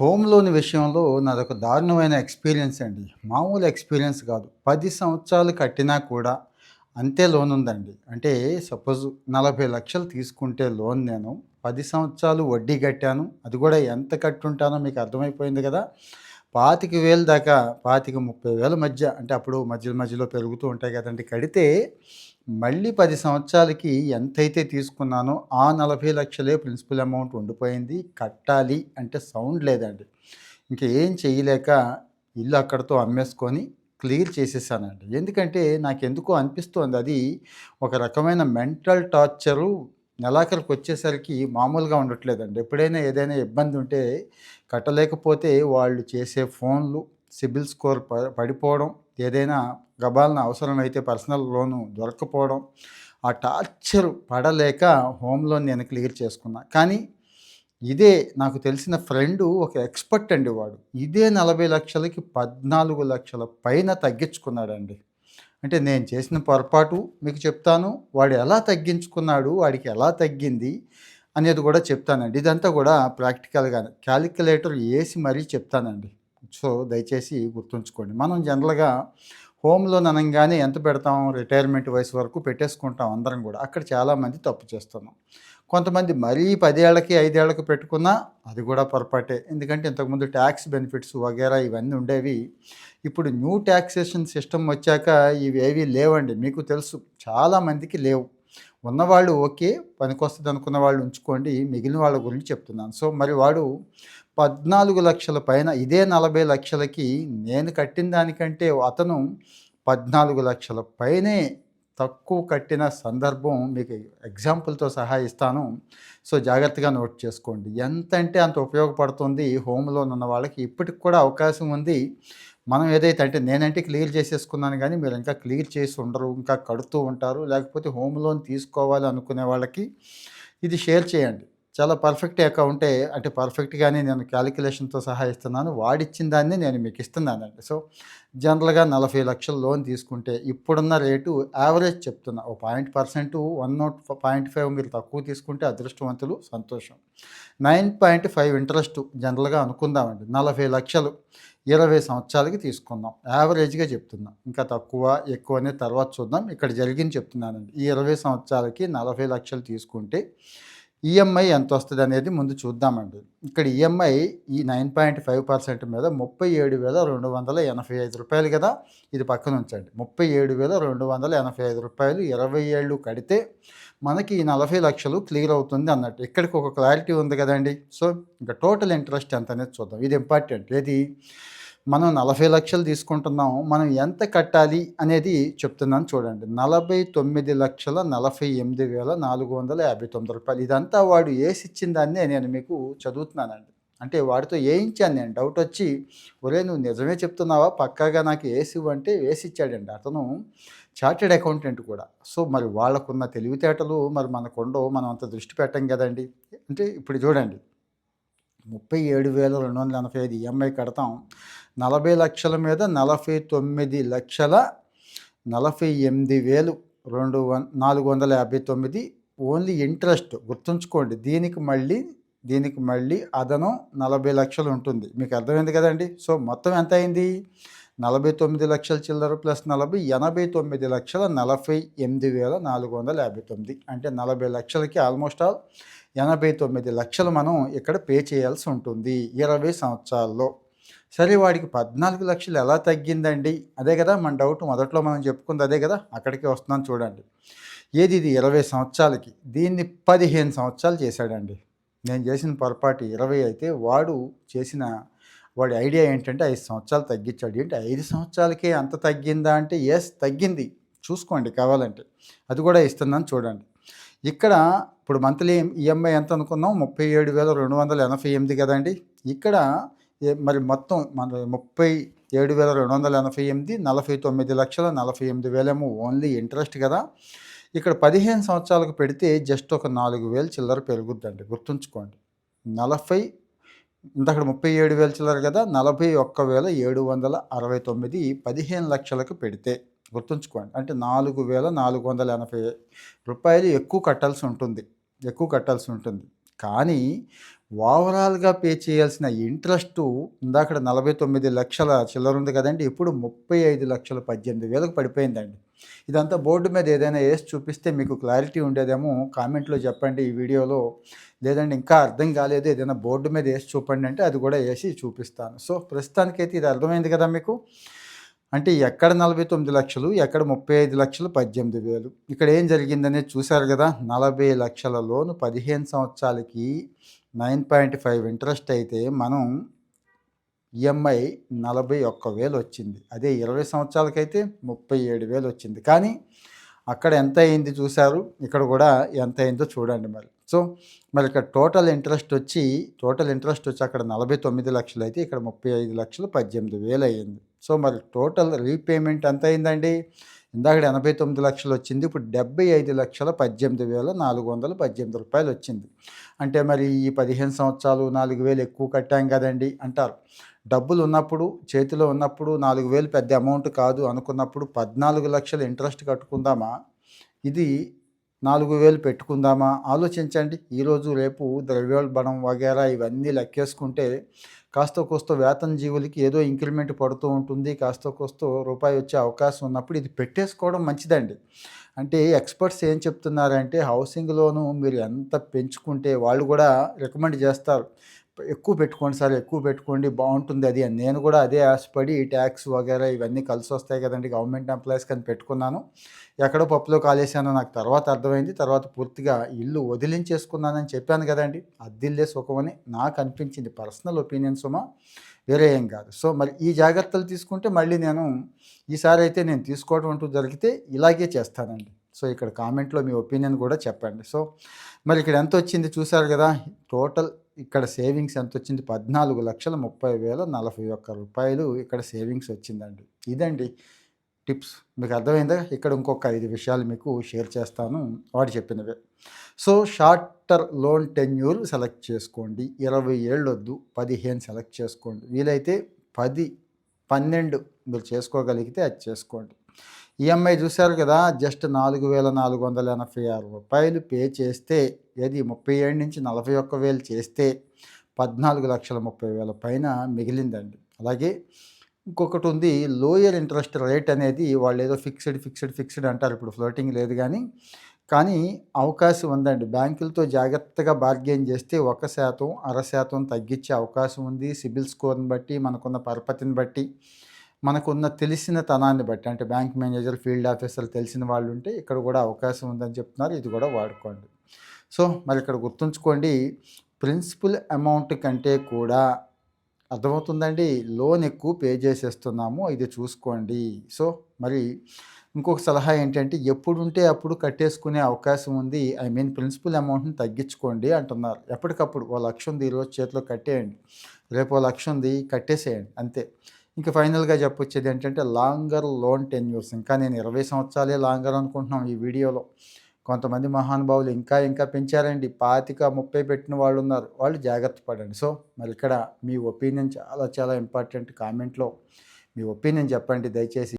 Home loan విషయంలో నాదొక దారుణమైన ఎక్స్పీరియన్స్ అండి. మామూలు ఎక్స్పీరియన్స్ కాదు. పది సంవత్సరాలు కట్టినా కూడా అంతే లోన్ ఉందండి. అంటే సపోజ్ నలభై లక్షలు తీసుకుంటే లోన్ నేను పది సంవత్సరాలు వడ్డీ కట్టాను. అది కూడా ఎంత కట్టుంటానో మీకు అర్థమైపోయింది కదా! పాతిక వేలు దాకా 25, 30,000 మధ్య అంటే అప్పుడు మధ్యలో మధ్యలో పెరుగుతూ ఉంటాయి కదండి కడితే మళ్ళీ పది సంవత్సరాలకి ఎంతైతే తీసుకున్నానో ఆ నలభై లక్షలే ప్రిన్సిపల్ అమౌంట్ ఉండిపోయింది. కట్టాలి అంటే సౌండ్ లేదండి. ఇంకా ఏం చేయలేక ఇల్లు అక్కడతో అమ్మేసుకొని క్లియర్ చేసేసానండి. ఎందుకంటే నాకెందుకో అనిపిస్తోంది అది ఒక రకమైన మెంటల్ టార్చరు నెలాఖరుకొచ్చేసరికి మామూలుగా ఉండట్లేదండి. ఎప్పుడైనా ఏదైనా ఇబ్బంది ఉంటే కట్టలేకపోతే వాళ్ళు చేసే ఫోన్లు, సిబిల్ స్కోర్ ప పడిపోవడం, ఏదైనా గబాలన అవసరమైతే పర్సనల్ లోను దొరకపోవడం ఆ టార్చర్ పడలేక హోమ్ లోన్ నేను క్లియర్ చేసుకున్నా. కానీ ఇదే నాకు తెలిసిన ఫ్రెండు ఒక ఎక్స్‌పర్ట్ అండి వాడు. ఇదే నలభై లక్షలకి పద్నాలుగు లక్షల పైన తగ్గించుకున్నాడండి. అంటే నేను చేసిన పొరపాటు మీకు చెప్తాను. వాడు ఎలా తగ్గించుకున్నాడు, వాడికి ఎలా తగ్గింది అనేది కూడా చెప్తానండి. ఇదంతా కూడా ప్రాక్టికల్గా క్యాలిక్యులేటర్ వేసి మరీ చెప్తానండి. సో, దయచేసి గుర్తుంచుకోండి. మనం జనరల్‌గా హోమ్ లోన్ అనంగానే ఎంత పెడతాం? రిటైర్మెంట్ వయసు వరకు పెట్టేసుకుంటాం అందరం కూడా. అక్కడ చాలామంది తప్పు చేస్తున్నాం. కొంతమంది మరీ పదేళ్ళకి ఐదేళ్ళకి పెట్టుకున్నా అది కూడా పొరపాటే. ఎందుకంటే ఇంతకుముందు ట్యాక్స్ బెనిఫిట్స్ వగైరా ఇవన్నీ ఉండేవి. ఇప్పుడు న్యూ టాక్సేషన్ సిస్టమ్ వచ్చాక ఇవేవీ లేవండి. మీకు తెలుసు చాలామందికి లేవు. ఉన్నవాళ్ళు ఓకే. పనికొస్తుంది అనుకున్న వాళ్ళు ఉంచుకోండి. మిగిలిన వాళ్ళ గురించి చెప్తున్నాను. సో, మరి వాడు 14,00,000 పైన ఇదే నలభై లక్షలకి నేను కట్టిన దానికంటే అతను 14,00,000 పైనే తక్కువ కట్టిన సందర్భం మీకు ఎగ్జాంపుల్‌తో సహా ఇస్తాను. సో, జాగ్రత్తగా నోట్ చేసుకోండి. ఎంత అంటే అంత ఉపయోగపడుతుంది హోమ్ లోన్ ఉన్న వాళ్ళకి. ఇప్పటికి కూడా అవకాశం ఉంది. మనం ఏదైతే అంటే నేనంటే క్లియర్ చేసేసుకున్నాను కానీ మీరు ఇంకా క్లియర్ చేసి ఉండరు. ఇంకా కడుతూ ఉంటారు. లేకపోతే హోమ్ లోన్ తీసుకోవాలి అనుకునే వాళ్ళకి ఇది షేర్ చేయండి. చాలా పర్ఫెక్ట్ అకౌంటే అంటే పర్ఫెక్ట్‌గానే నేను క్యాలిక్యులేషన్తో సహా ఇస్తున్నాను. వాడిచ్చిన దాన్ని నేను మీకు ఇస్తున్నానండి. సో, జనరల్‌గా నలభై లక్షల లోన్ తీసుకుంటే ఇప్పుడున్న రేటు యావరేజ్ చెప్తున్నా. ఓ పాయింట్ పర్సెంట్ 1.5 మీరు తక్కువ తీసుకుంటే అదృష్టవంతులు సంతోషం. 9.5 ఇంట్రెస్ట్ జనరల్‌గా అనుకుందామండి. 40,00,000 20 సంవత్సరాలకి తీసుకుందాం. యావరేజ్‌గా చెప్తున్నా. ఇంకా తక్కువ, ఎక్కువ అనేది తర్వాత చూద్దాం. ఇక్కడ జరిగింది చెప్తున్నానండి. ఈ 20 సంవత్సరాలకి నలభై లక్షలు తీసుకుంటే ఈఎంఐ ఎంత వస్తుంది అనేది ముందు చూద్దామండి. ఇక్కడ ఈఎంఐ ఈ నైన్ పాయింట్ ఫైవ్ పర్సెంట్ మీద ముప్పై ఏడు వేల రెండు వందల ఎనభై ఐదు రూపాయలు కదా? ఇది పక్కన ఉంచండి. ముప్పై ఏడు వేల రెండు వందల ఎనభై ఐదు రూపాయలు ఇరవై ఏళ్ళు కడితే మనకి ఈ నలభై లక్షలు క్లియర్ అవుతుంది అన్నట్టు. ఇక్కడికి ఒక క్లారిటీ ఉంది కదండి. సో ఇంకా టోటల్ ఇంట్రెస్ట్ ఎంత అనేది చూద్దాం. ఇది ఇంపార్టెంట్. ఏది? మనం నలభై లక్షలు తీసుకుంటున్నాం. మనం ఎంత కట్టాలి అనేది చెప్తున్నాను చూడండి. నలభై తొమ్మిది లక్షల నలభై ఎనిమిది వేల నాలుగు వందల యాభై తొమ్మిది రూపాయలు ఇదంతా వాడు ఏసిచ్చిన దాన్నే నేను మీకు చదువుతున్నానండి. అంటే వాడితో ఏయించాను నేను. డౌట్ వచ్చి ఒరే నువ్వు నిజమే చెప్తున్నావా? పక్కాగా నాకు ఏసివ్వంటే వేసిచ్చాడండి. అతను చార్టర్డ్ అకౌంటెంట్ కూడా. సో, మరి వాళ్ళకున్న తెలివితేటలు మరి మనకుండవు. మనం అంత దృష్టి పెట్టం కదండీ! అంటే ఇప్పుడు చూడండి. 37,285 ఈఎంఐ కడతాం. నలభై లక్షల మీద నలభై తొమ్మిది లక్షల నలభై ఎనిమిది వేలు రెండు వన్ నాలుగు వందల యాభై తొమ్మిది. ఓన్లీ ఇంట్రెస్ట్ గుర్తుంచుకోండి. దీనికి మళ్ళీ దీనికి మళ్ళీ అదనం నలభై లక్షలు ఉంటుంది. మీకు అర్థమైంది కదండి? సో మొత్తం ఎంత అయింది? నలభై తొమ్మిది లక్షల చిల్లర ప్లస్ నలభై ఎనభై తొమ్మిది లక్షల నలభై ఎనిమిది వేల నాలుగు వందల యాభై తొమ్మిది. అంటే నలభై లక్షలకి ఆల్మోస్ట్ ఆల్ ఎనభై తొమ్మిది లక్షలు మనం ఇక్కడ పే చేయాల్సి ఉంటుంది ఇరవై సంవత్సరాల్లో. సరే వాడికి 14,00,000 ఎలా తగ్గిందండి? అదే కదా మన డౌట్ మొదట్లో మనం చెప్పుకుంది అదే కదా! అక్కడికే వస్తున్నాను చూడండి. ఏది ఇది 20 సంవత్సరాలకి. దీన్ని 15 సంవత్సరాలు చేశాడండి. నేను చేసిన పొరపాటు 20 అయితే వాడు చేసిన వాడి ఐడియా ఏంటంటే ఐదు సంవత్సరాలు తగ్గించాడు. ఏంటి ఐదు సంవత్సరాలకే అంత తగ్గిందా అంటే ఎస్ తగ్గింది. చూసుకోండి కావాలంటే. అది కూడా ఇస్తున్నాను చూడండి. ఇక్కడ ఇప్పుడు మంత్లీ ఈఎంఐ ఎంత అనుకున్నాం? 37,288 కదండీ! ఇక్కడ మరి మొత్తం మన ముప్పై ఏడు వేల రెండు వందల ఎనభై ఎనిమిది నలభై తొమ్మిది లక్షల నలభై ఎనిమిది వేలేమో ఓన్లీ ఇంట్రెస్ట్ కదా. ఇక్కడ పదిహేను సంవత్సరాలకు పెడితే జస్ట్ ఒక నాలుగు వేలు చిల్లర పెరుగుద్దండి. గుర్తుంచుకోండి. నలభై ఇంతక్కడ ముప్పై ఏడు వేలు చిల్లర కదా నలభై ఒక్క వేల ఏడు వందల అరవై తొమ్మిది పదిహేను లక్షలకు పెడితే గుర్తుంచుకోండి. అంటే నాలుగు వేల నాలుగు వందల ఎనభై రూపాయలు ఎక్కువ కట్టాల్సి ఉంటుంది. ఎక్కువ కట్టాల్సి ఉంటుంది. కానీ ఓవరాల్‌గా పే చేయాల్సిన ఇంట్రెస్టు ఇందాకడ 49 లక్షల చిల్లర ఉంది కదండి ఇప్పుడు 35,18,000కి పడిపోయిందండి. ఇదంతా బోర్డు మీద ఏదైనా ఏసి చూపిస్తే మీకు క్లారిటీ ఉండేదేమో కామెంట్‌లో చెప్పండి ఈ వీడియోలో. లేదండి ఇంకా అర్థం కాలేదు ఏదైనా బోర్డు మీద వేసి చూపండి అంటే అది కూడా ఏసి చూపిస్తాను. సో, ప్రస్తుతానికైతే ఇది అర్థమైంది కదా మీకు. అంటే ఎక్కడ నలభై తొమ్మిది లక్షలు ఎక్కడ ముప్పై ఐదు లక్షలు పద్దెనిమిది వేలు. ఇక్కడ ఏం జరిగిందనే చూశారు కదా? నలభై లక్షల లోను పదిహేను సంవత్సరాలకి నైన్ పాయింట్ ఫైవ్ ఇంట్రెస్ట్ అయితే మనం ఈఎంఐ నలభై ఒక్క వేలు వచ్చింది. అదే ఇరవై సంవత్సరాలకైతే ముప్పై ఏడు వేలు వచ్చింది. కానీ అక్కడ ఎంత అయింది చూశారు ఇక్కడ కూడా ఎంత అయిందో చూడండి మరి. సో, మరి ఇక్కడ టోటల్ ఇంట్రెస్ట్ వచ్చి టోటల్ ఇంట్రెస్ట్ వచ్చి అక్కడ 49 లక్షలు అయితే ఇక్కడ 35 లక్షలు 18,000 అయ్యింది. సో, మరి టోటల్ రీపేమెంట్ ఎంత అయిందండి? ఇందాక ఎనభై తొమ్మిది లక్షలు వచ్చింది. ఇప్పుడు 75,18,418 రూపాయలు వచ్చింది. అంటే మరి ఈ 15 సంవత్సరాలు 4,000 ఎక్కువ కట్టాం కదండీ అంటారు. డబ్బులు ఉన్నప్పుడు చేతిలో ఉన్నప్పుడు 4,000 పెద్ద అమౌంట్ కాదు అనుకున్నప్పుడు 14 లక్షలు ఇంట్రెస్ట్ కట్టుకుందామా? ఇది 4,000 పెట్టుకుందామా? ఆలోచించండి. ఈరోజు రేపు ద్రవ్యోల్బణం వగైరా ఇవన్నీ లెక్కేసుకుంటే కాస్త కోస్త వేతన జీవులకి ఏదో ఇంక్రిమెంట్ పడుతూ ఉంటుంది. కాస్త కూస్తో రూపాయి వచ్చే అవకాశం ఉన్నప్పుడు ఇది పెట్టేసుకోవడం మంచిదండి. అంటే ఎక్స్‌పర్ట్స్ ఏం చెప్తున్నారంటే హౌసింగ్ లోను మీరు ఎంత పెంచుకుంటే వాళ్ళు కూడా రికమెండ్ చేస్తారు. ఎక్కువ పెట్టుకోండి సార్ ఎక్కువ పెట్టుకోండి బాగుంటుంది అది అని. నేను కూడా అదే ఆశపడి ట్యాక్స్ వగైరా ఇవన్నీ కలిసి వస్తాయి కదండీ గవర్నమెంట్ ఎంప్లాయీస్ కానీ పెట్టుకున్నాను. ఎక్కడో పప్పులో కాలేసానో నాకు తర్వాత అర్థమైంది. తర్వాత పూర్తిగా ఇల్లు వదిలించేసుకున్నానని చెప్పాను కదండీ! అద్దిల్లే సుఖమని నాకు అనిపించింది. పర్సనల్ ఒపీనియన్ సుమ. వేరే ఏం కాదు. సో, మరి ఈ జాగ్రత్తలు తీసుకుంటే మళ్ళీ నేను ఈసారి అయితే నేను తీసుకోవడం అంటూ జరిగితే ఇలాగే చేస్తానండి. సో, ఇక్కడ కామెంట్‌లో మీ ఒపీనియన్ కూడా చెప్పండి. సో, మరి ఇక్కడ ఎంత వచ్చింది చూసారు కదా! టోటల్ ఇక్కడ సేవింగ్స్ ఎంత వచ్చింది? 14,30,041 రూపాయలు ఇక్కడ సేవింగ్స్ వచ్చిందండి. ఇదండి టిప్స్. మీకు అర్థమైందా? ఇక్కడ ఇంకొక ఐదు విషయాలు మీకు షేర్ చేస్తాను. వాడు చెప్పినవే. So, shorter loan tenure select చేసుకోండి. 20 ఏళ్ళొద్దు. 15 సెలెక్ట్ చేసుకోండి. వీలైతే 10, 12 మీరు చేసుకోగలిగితే అది చేసుకోండి. ఈఎంఐ చూశారు కదా! జస్ట్ 4,486 రూపాయలు పే చేస్తే ఏది 37 నుంచి 41,000 చేస్తే 14,30,000 పైన మిగిలిందండి. అలాగే ఇంకొకటి ఉంది లోయర్ ఇంట్రెస్ట్ రేట్ అనేది వాళ్ళు ఏదో ఫిక్స్డ్, ఫిక్స్డ్, ఫిక్స్డ్ అంటారు. ఇప్పుడు ఫ్లోటింగ్ లేదు కానీ కానీ అవకాశం ఉందండి. బ్యాంకులతో జాగ్రత్తగా బార్గెన్ చేస్తే 1%, 0.5% తగ్గించే అవకాశం ఉంది. సిబిల్ స్కోర్‌ని బట్టి, మనకున్న పరపతిని బట్టి, మనకున్న తెలిసిన తనాన్ని బట్టి అంటే బ్యాంక్ మేనేజర్, ఫీల్డ్ ఆఫీసర్లు తెలిసిన వాళ్ళు ఉంటే ఇక్కడ కూడా అవకాశం ఉందని చెప్తున్నారు. ఇది కూడా వాడుకోండి. సో, మరి ఇక్కడ గుర్తుంచుకోండి ప్రిన్సిపల్ అమౌంట్ కంటే కూడా అర్థమవుతుందండి. లోన్ ఎక్కువ పే చేసేస్తున్నాము. ఇది చూసుకోండి. సో, మరి ఇంకొక సలహా ఏంటంటే ఎప్పుడుంటే అప్పుడు కట్టేసుకునే అవకాశం ఉంది. ఐ మీన్ ప్రిన్సిపల్ అమౌంట్‌ని తగ్గించుకోండి అంటున్నారు. ఎప్పటికప్పుడు ఓ లక్ష ఉంది ఈరోజు చేతిలో కట్టేయండి. రేపు ఓ లక్ష ఉంది కట్టేసేయండి అంతే. ఇంకా ఫైనల్‌గా చెప్పొచ్చేది ఏంటంటే లాంగర్ లోన్ టెన్యూర్స్ ఇంకా నేను 20 సంవత్సరాలే లాంగర్ అనుకుంటున్నాం ఈ వీడియోలో. కొంతమంది మహానుభావులు ఇంకా ఇంకా పెంచారండి. 25, 30 పెట్టిన వాళ్ళు ఉన్నారు వాళ్ళు జాగ్రత్త పడండి. సో, మరి ఇక్కడ మీ ఒపీనియన్ చాలా చాలా ఇంపార్టెంట్. కామెంట్‌లో మీ ఒపీనియన్ చెప్పండి దయచేసి.